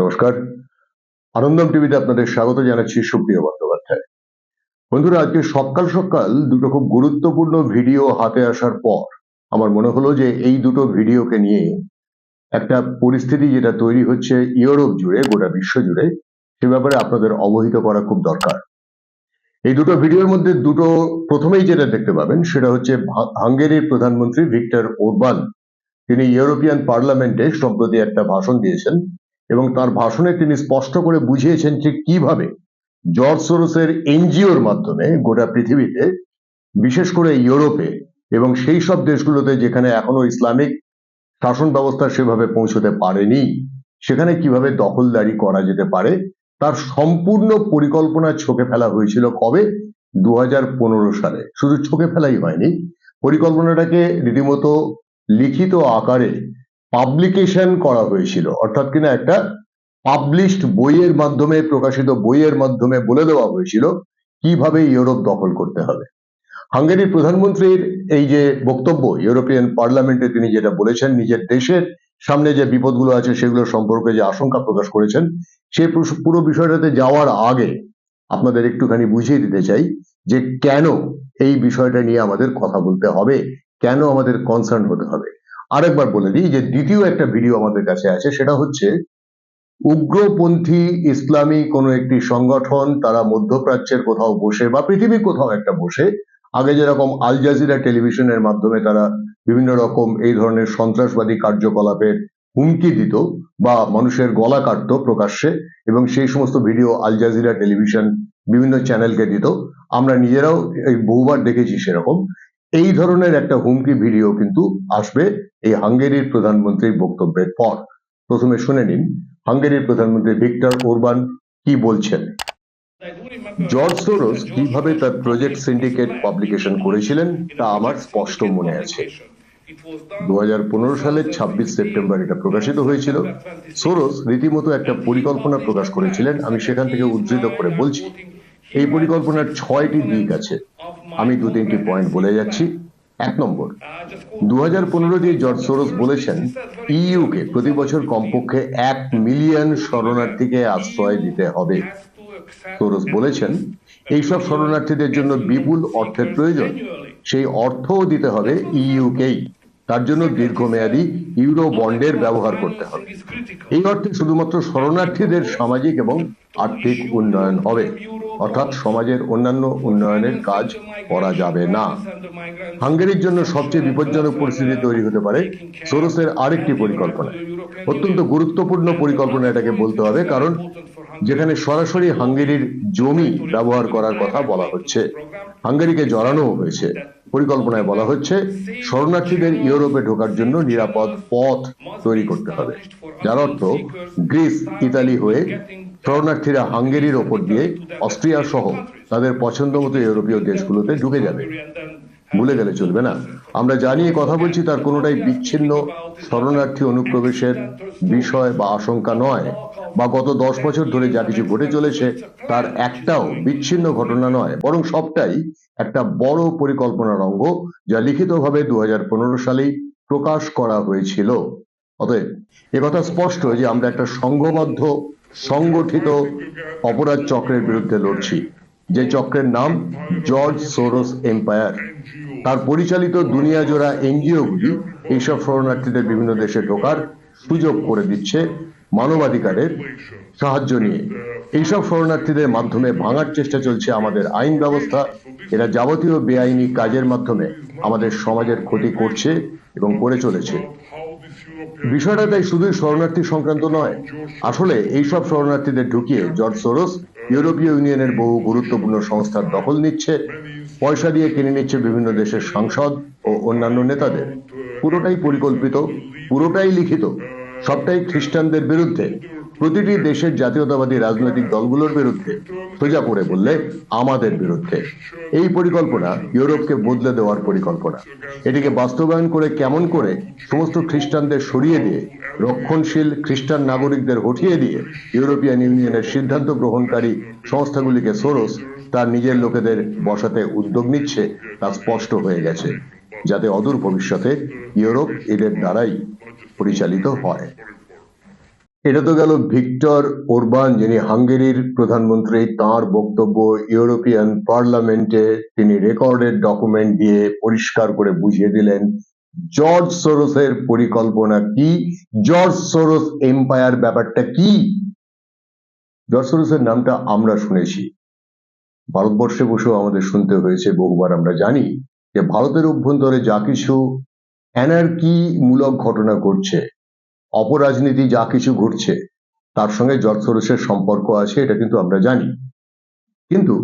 নমস্কার। আনন্দম টিভিতে আপনাদের স্বাগত জানাচ্ছি সুপ্রিয় বন্দ্যোপাধ্যায়। বন্ধুরা, আজকে সকাল সকাল দুটো খুব গুরুত্বপূর্ণ ভিডিও হাতে আসার পর আমার মনে হলো যে এই দুটো ভিডিওকে নিয়ে একটা পরিস্থিতি যেটা তৈরি হচ্ছে ইউরোপ জুড়ে, গোটা বিশ্ব জুড়ে, সে ব্যাপারে আপনাদের অবহিত করা খুব দরকার। এই দুটো ভিডিওর মধ্যে দুটো প্রথমেই যেটা দেখতে পাবেন সেটা হচ্ছে হাঙ্গেরির প্রধানমন্ত্রী ভিক্টর ওরবান। তিনি ইউরোপিয়ান পার্লামেন্টে সম্প্রতি একটা ভাষণ দিয়েছেন। এবং তার ভাষণে তিনি স্পষ্ট করে বুঝিয়েছেন যে কীভাবে জর্জ সোরসের এনজিওর মাধ্যমে গোটা পৃথিবীতে, বিশেষ করে ইউরোপে এবং সেই সব দেশগুলোতে যেখানে এখনও ইসলামিক শাসন ব্যবস্থা সেভাবে পৌঁছতে পারেনি, সেখানে কীভাবে দখলদারি করা যেতে পারে, তার সম্পূর্ণ পরিকল্পনা ছকে ফেলা হয়েছিল কবে? দু হাজার পনেরো সালে। শুধু ছকে ফেলাই হয়নি, পরিকল্পনাটাকে রীতিমতো লিখিত আকারে পাবলিকেশন করা হয়েছিল। অর্থাৎ কিনা একটা পাবলিশড বইয়ের মাধ্যমে, প্রকাশিত বইয়ের মাধ্যমে বলে দেওয়া হয়েছিল, কীভাবে ইউরোপ দখল করতে হবে। হাঙ্গেরির প্রধানমন্ত্রীর এই যে বক্তব্য, ইউরোপিয়ান পার্লামেন্টে তিনি যেটা বলেছেন, নিজের দেশের সামনে যে বিপদগুলো আছে সেগুলো সম্পর্কে যে আশঙ্কা প্রকাশ করেছেন পুরো- পুরো বিষয়টাতে যাওয়ার আগে আপনাদের একটুখানি বুঝিয়ে দিতে চাই যে কেন এই বিষয়টা নিয়ে আমাদের কথা বলতে হবে, কেন আমাদের কনসার্ন হতে হবে। আরেকবার বলে দিই যে দ্বিতীয় একটা ভিডিও আমাদের কাছে আছে, সেটা হচ্ছে উগ্রপন্থী ইসলামী কোনো একটি সংগঠন, তারা মধ্যপ্রাচ্যের কোথাও বসে বা পৃথিবীর কোথাও একটা বসে, আগে যেরকম আল জাজিরা টেলিভিশনের মাধ্যমে তারা বিভিন্ন রকম এই ধরনের সন্ত্রাসবাদী কার্যকলাপের হুমকি দিত বা মানুষের গলা কাটতো প্রকাশ্যে এবং সেই সমস্ত ভিডিও আল জাজিরা টেলিভিশন বিভিন্ন চ্যানেলকে দিত। আমরা নিজেরাও এই বহুবার দেখেছি সেরকম। এই ধরনের একটা হুমকি ভিডিও কিন্তু আসবে এই হাঙ্গেরির প্রধানমন্ত্রীর বক্তব্যের পর। প্রথমে শুনে নিন, হাঙ্গেরির প্রধানমন্ত্রী ভিক্টর ওরবান কি বলছেন? জর্জ সোরস কীভাবে তার প্রজেক্ট সিন্ডিকেট পাবলিকেশন করেছিলেন তা আমার স্পষ্ট মনে আছে। দু হাজার পনেরো সালের ছাব্বিশ সেপ্টেম্বর এটা প্রকাশিত হয়েছিল। সোরস রীতিমতো একটা পরিকল্পনা প্রকাশ করেছিলেন, আমি সেখান থেকে উদ্ধৃত করে বলছি। এই পরিকল্পনার ছয়টি দিক আছে। আমি দু তিনটি পয়েন্ট বলে যাচ্ছি। এক নম্বর দু হাজার পনেরোতে জর্জ সোরস বলেছেন ইইউকে প্রতি বছর কমপক্ষে এক মিলিয়ন শরণার্থীকে আশ্রয় দিতে হবে। সোরস বলেছেন, এইসব শরণার্থীদের জন্য বিপুল অর্থের প্রয়োজন। সেই অর্থও দিতে হবে ইইউকেই তার জন্য দীর্ঘমেয়াদী ইউরো বন্ডের ব্যবহার করতে হবে। এই অর্থে শুধুমাত্র শরণার্থীদের সামাজিক এবং আর্থিক উন্নয়ন হবে। অর্থাৎ সমাজের অন্যান্য উন্নয়নের কাজ করা যাবে না। হাঙ্গেরির জন্য সবচেয়ে বিপজ্জনক পরিস্থিতি তৈরি হতে পারে সোরসের আরেকটি পরিকল্পনা। অত্যন্ত গুরুত্বপূর্ণ পরিকল্পনা এটাকে বলতে হবে, কারণ যেখানে সরাসরি হাঙ্গেরির জমি ব্যবহার করার কথা বলা হচ্ছে, হাঙ্গেরিকে জড়ানো হয়েছে। পরিকল্পনায় বলা হচ্ছে, শরণার্থীদের ইউরোপে ঢোকার জন্য নিরাপদ পথ তৈরি করতে হবে। যার অর্থ গ্রিস, ইতালি হয়ে শরণার্থীরা হাঙ্গেরির ওপর দিয়ে অস্ট্রিয়া সহ তাদের পছন্দ মতো ইউরোপীয় দেশগুলোতে ঢুকে যাবে। ভুলে গেলে চলবে না। আমরা জানিয়ে কথা বলছি তার কোনোটাই বিচ্ছিন্ন শরণার্থী অনুপ্রবেশের বিষয় বা আশঙ্কা নয় বা গত দশ বছর ধরে যা কিছু ঘটে চলেছে তার একটাও বিচ্ছিন্ন ঘটনা নয়, বরং সবটাই একটা বড় পরিকল্পনার অঙ্গ যা লিখিতভাবে দু হাজার পনেরো সালেই প্রকাশ করা হয়েছিল। অতএব একথা স্পষ্ট যে আমরা একটা সংঘবদ্ধ সংগঠিত অপরাধ চক্রের বিরুদ্ধে লড়ছি। যে চক্রের নাম জর্জ সোরস এম্পায়ার তার পরিচালিত দুনিয়া জোড়া এনজিওগুলি এইসব শরণার্থীদের বিভিন্ন দেশে ঢোকার সুযোগ করে দিচ্ছে মানবাধিকারের সাহায্য নিয়ে। এইসব শরণার্থীদের মাধ্যমে ভাঙার চেষ্টা চলছে আমাদের আইন ব্যবস্থা। এরা যাবতীয় বেআইনি কাজের মাধ্যমে আমাদের সমাজের ক্ষতি করছে এবং করে চলেছে। বিষয়টা তাই শুধুই শরণার্থী সংক্রান্ত নয়। আসলে এইসব শরণার্থীদের ঢুকিয়ে জর্জ সোরস ইউরোপীয় ইউনিয়নের বহু গুরুত্বপূর্ণ সংস্থার দখল নিচ্ছে, পয়সা দিয়ে কিনে নিচ্ছে বিভিন্ন দেশের সাংসদ ও অন্যান্য নেতাদের। পুরোটাই পরিকল্পিত, পুরোটাই লিখিত, সবটাই খ্রিস্টানদের বিরুদ্ধে। প্রতিটি দেশের জাতীয়তাবাদী রাজনৈতিক দলগুলোর বিরুদ্ধে সোজা করে বললে আমাদের বিরুদ্ধে। এই পরিকল্পনা ইউরোপকে বদলে দেওয়ার পরিকল্পনা। এটিকে বাস্তবায়ন করে কেমন করে সমস্ত খ্রিস্টানদের সরিয়ে দিয়ে, রক্ষণশীল খ্রিস্টান নাগরিকদের হঠিয়ে দিয়ে ইউরোপিয়ান ইউনিয়নের সিদ্ধান্ত গ্রহণকারী সংস্থাগুলিকে সোরস তার নিজের লোকেদের বসাতে উদ্যোগ নিচ্ছে তা স্পষ্ট হয়ে গেছে, যাতে অদূর ভবিষ্যতে ইউরোপ এদের দ্বারাই পরিচালিত হয়। এটা তো গেল ভিক্টর ওরবান, যিনি হাঙ্গেরির প্রধানমন্ত্রী। তার বক্তব্য ইউরোপিয়ান পার্লামেন্টে তিনি রেকর্ডেড ডকুমেন্ট দিয়ে পরিষ্কার করে বুঝিয়ে দিলেন, জর্জ সোরসের পরিকল্পনা কি? জর্জ সোরস এম্পায়ার ব্যাপারটা কি? জর্জ সোরসের নামটা আমরা শুনেছি। ভারতবর্ষে বসেও আমাদের শুনতে হয়েছে, বহুবার আমরা জানি যে ভারতের অভ্যন্তরে যা কিছু অ্যানার্কি মূলক ঘটনা ঘটছে অপরাজনীতি যা কিছু ঘটছে, তার সঙ্গে জর্জসরসের সম্পর্ক আছে, এটা কিন্তু আমরা জানি। কিন্তু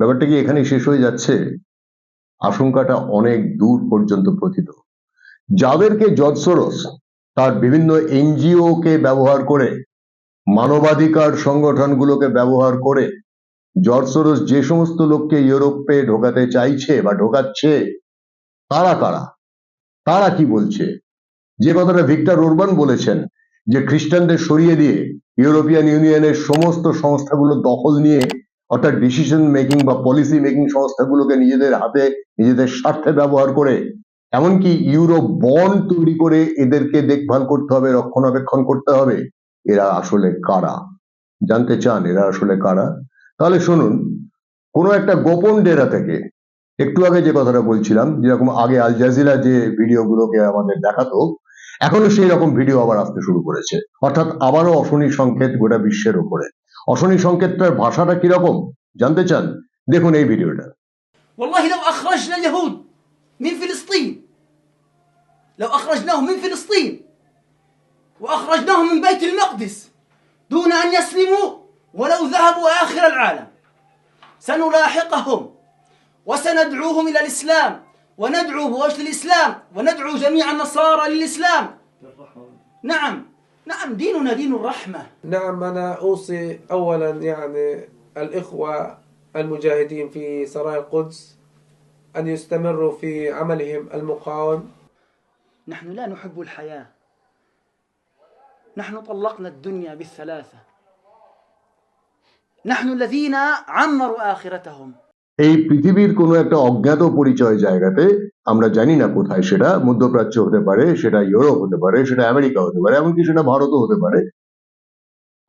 ব্যাপারটা কি এখানে শেষ হয়ে যাচ্ছে? আশঙ্কাটা অনেক দূর পর্যন্ত প্রথিত। যাদেরকে জর্জ সোরস তার বিভিন্ন এনজিও কে ব্যবহার করে, মানবাধিকার সংগঠনগুলোকে ব্যবহার করে জর্জ যে সমস্ত লোককে ইউরোপে ঢোকাতে চাইছে বা ঢোকাচ্ছে, তারা কারা? তারা কি বলছে? যে কথাটা ভিক্টর ওরবান বলেছেন যে খ্রিস্টানদের সরিয়ে দিয়ে ইউরোপিয়ান ইউনিয়নের সমস্ত সংস্থাগুলো দখল নিয়ে, অর্থাৎ ডিসিশন মেকিং বা পলিসি মেকিং সংস্থাগুলোকে নিজেদের হাতে, নিজেদের স্বার্থে ব্যবহার করে, এমনকি ইউরো বন্ড তৈরি করে এদেরকে দেখভাল করতে হবে, রক্ষণাবেক্ষণ করতে হবে, এরা আসলে কারা? জানতে চান এরা আসলে কারা? তাহলে শুনুন, কোনো একটা গোপন ডেরা থেকে একটু আগে যে কথাটা বলছিলাম যেরকম আগে আল জাজিরা যে ভিডিওগুলোকে আমাদের দেখাতো এখনো সেই রকম ভিডিও আবার আসতে শুরু করেছে অর্থাৎ আবারও অশনি সংকেত গোটা বিশ্বের উপরে অশনি সংকেতটার ভাষাটা কিরকম জানতে চান দেখুন এই ভিডিওটা والله لو أخرجنا اليهود من فلسطين لو أخرجناهم من فلسطين وأخرجناهم من بيت المقدس دون أن يسلموا ولو ذهبوا آخر العالم سنلاحقهم وسندعوهم إلى الإسلام. وندعو بوجه الإسلام وندعو جميع النصارى للإسلام. نعم. نعم ديننا دين الرحمة. نعم أنا أوصي أولا يعني الإخوة المجاهدين في سرايا القدس أن يستمروا في عملهم المقاوم. نحن لا نحب الحياة. نحن طلقنا الدنيا بالثلاثة. نحن الذين عمروا آخرتهم. এই পৃথিবীর কোনো একটা অজ্ঞাত পরিচয় জায়গাতে আমরা জানি না কোথায় সেটা, মধ্যপ্রাচ্য হতে পারে, সেটা ইউরোপ হতে পারে, সেটা আমেরিকা হতে পারে, এমনকি সেটা ভারতও হতে পারে।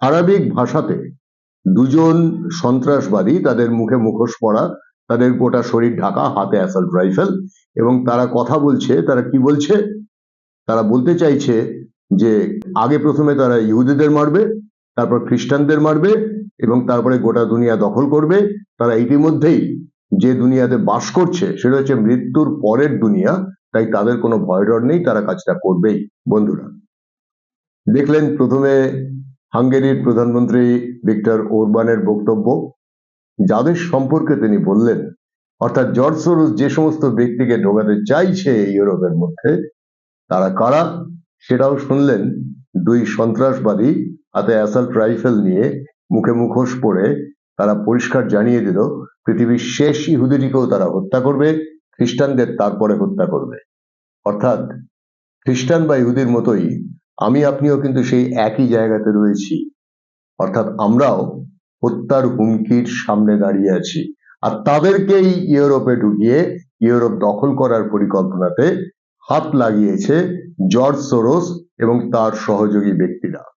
আরবিক ভাষাতে দুজন সন্ত্রাসবাদী তাদের মুখে মুখোশ পরা, তাদের গোটা শরীর ঢাকা, হাতে অ্যাসাল্ট রাইফেল, এবং তারা কথা বলছে, তারা কি বলছে? তারা বলতে চাইছে যে আগে প্রথমে তারা ইহুদিদের মারবে, তারপর খ্রিস্টানদের মারবে এবং তারপরে গোটা দুনিয়া দখল করবে। তারা ইতিমধ্যেই যে দুনিয়াতে বাস করছে, সেটা হচ্ছে মৃত্যুর পরের দুনিয়া, তাই তাদের কোনো ভয় ডর নেই, তারা কাজটা করবেই, বন্ধুরা। দেখলেন প্রথমে হাঙ্গেরির প্রধানমন্ত্রী ভিক্টর ওরবানের বক্তব্য। যাদের সম্পর্কে তিনি বললেন, অর্থাৎ জর্জ সোরস যে সমস্ত ব্যক্তিকে ঢোকাতে চাইছে ইউরোপের মধ্যে, তারা কারা? সেটাও শুনলেন দুই সন্ত্রাসবাদী হাতে অ্যাসাল্ট রাইফেল নিয়ে মুখে মুখোশ পরে তারা পরিষ্কার জানিয়ে দিল, পৃথিবীর শেষ ইহুদিটিকেও তারা হত্যা করবে, খ্রিস্টানদের তারপরে হত্যা করবে। অর্থাৎ খ্রিস্টান বা ইহুদির মতোই আমি আপনিও কিন্তু সেই একই জায়গাতে রয়েছি। অর্থাৎ আমরাও হত্যার হুমকির সামনে দাঁড়িয়ে আছি। আর তাদেরকেই ইউরোপে ঢুকিয়ে, ইউরোপ দখল করার পরিকল্পনাতে হাত লাগিয়েছে জর্জ সোরস এবং তার সহযোগী ব্যক্তিরা।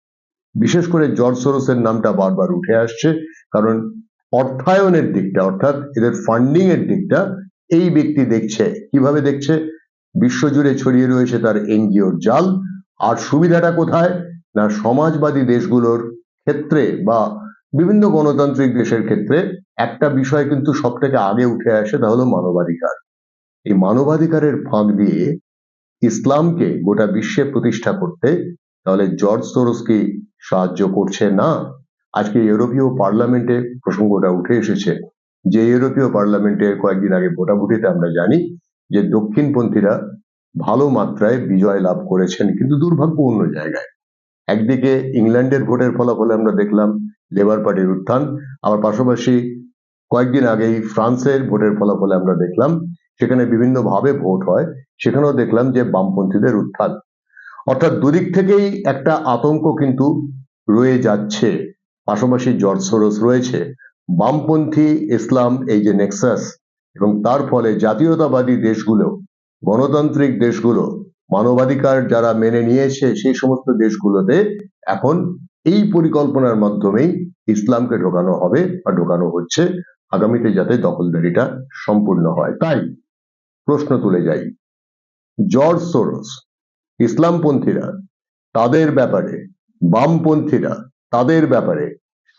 বিশেষ করে জর্জ সোরসের নামটা বারবার উঠে আসছে, কারণ অর্থায়নের দিকটা, অর্থাৎ এদের ফান্ডিং এর দিকটা, এই ব্যক্তি দেখছে। কীভাবে দেখছে? বিশ্বজুড়ে ছড়িয়ে রয়েছে তার এনজিওর জাল। আর সুবিধাটা কোথায়? না সমাজবাদী দেশগুলোর ক্ষেত্রে বা বিভিন্ন গণতান্ত্রিক দেশের ক্ষেত্রে একটা বিষয় কিন্তু সব থেকে আগে উঠে আসে, তা হলো মানবাধিকার। এই মানবাধিকারের ফাঁক দিয়ে ইসলামকে গোটা বিশ্বে প্রতিষ্ঠা করতে, তাহলে জর্জ সোরস কি সাহায্য করছে না। আজকে ইউরোপীয় পার্লামেন্টে প্রসঙ্গটা উঠে এসেছে যে ইউরোপীয় পার্লামেন্টের কয়েকদিন আগে ভোটাভুটিতে আমরা জানি যে দক্ষিণপন্থীরা ভালো মাত্রায় বিজয় লাভ করেছেন, কিন্তু দুর্ভাগ্য অন্য জায়গায়। একদিকে ইংল্যান্ডের ভোটের ফলাফলে আমরা দেখলাম লেবার পার্টির উত্থান, আবার পাশাপাশি কয়েকদিন আগেই ফ্রান্সের ভোটের ফলাফলে আমরা দেখলাম সেখানে বিভিন্নভাবে ভোট হয়, সেখানেও দেখলাম যে বামপন্থীদের উত্থান। অর্থাৎ দুদিক থেকেই একটা আতঙ্ক কিন্তু রয়ে যাচ্ছে। পাশাপাশি জর্জ সোরস রয়েছে। বামপন্থী ইসলাম এই যে নেক্সাস এবং তার ফলে জাতীয়তাবাদী দেশগুলো, গণতান্ত্রিক দেশগুলো, মানবাধিকার যারা মেনে নিয়েছে সেই সমস্ত দেশগুলোতে এখন এই পরিকল্পনার মাধ্যমেই ইসলামকে ঢোকানো হবে বা ঢোকানো হচ্ছে। আগামীতে যাতে দখলদারিটা সম্পূর্ণ হয়। তাই প্রশ্ন তুলে যাই। জর্জ সোরস ইসলামপন্থীরা তাদের ব্যাপারে, বামপন্থীরা তাদের ব্যাপারে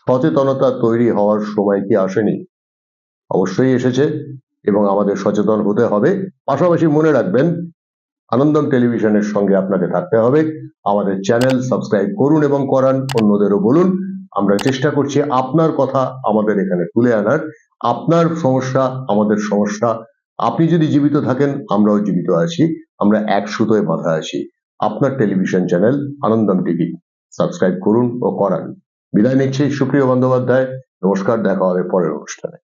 সচেতনতা তৈরি হওয়ার সময় কি আসেনি? অবশ্যই এসেছে এবং আমাদের সচেতন হতে হবে। পাশাপাশি মনে রাখবেন, আনন্দম টেলিভিশনের সঙ্গে আপনাকে থাকতে হবে। আমাদের চ্যানেল সাবস্ক্রাইব করুন এবং করান, অন্যদেরও বলুন। আমরা চেষ্টা করছি আপনার কথা আমাদের এখানে তুলে আনার। আপনার সমস্যা, আমাদের সমস্যা আপনি যদি জীবিত থাকেন, আমরাও জীবিত আছি। আমরা এক সুতোয় বাঁধা আছি। আপনার television channel Anandam TV. Subscribe করুন ও করান। বিদায় নিচ্ছি, সুপ্রিয় বন্দ্যোপাধ্যায়। নমস্কার, দেখা হবে পরের অনুষ্ঠানে।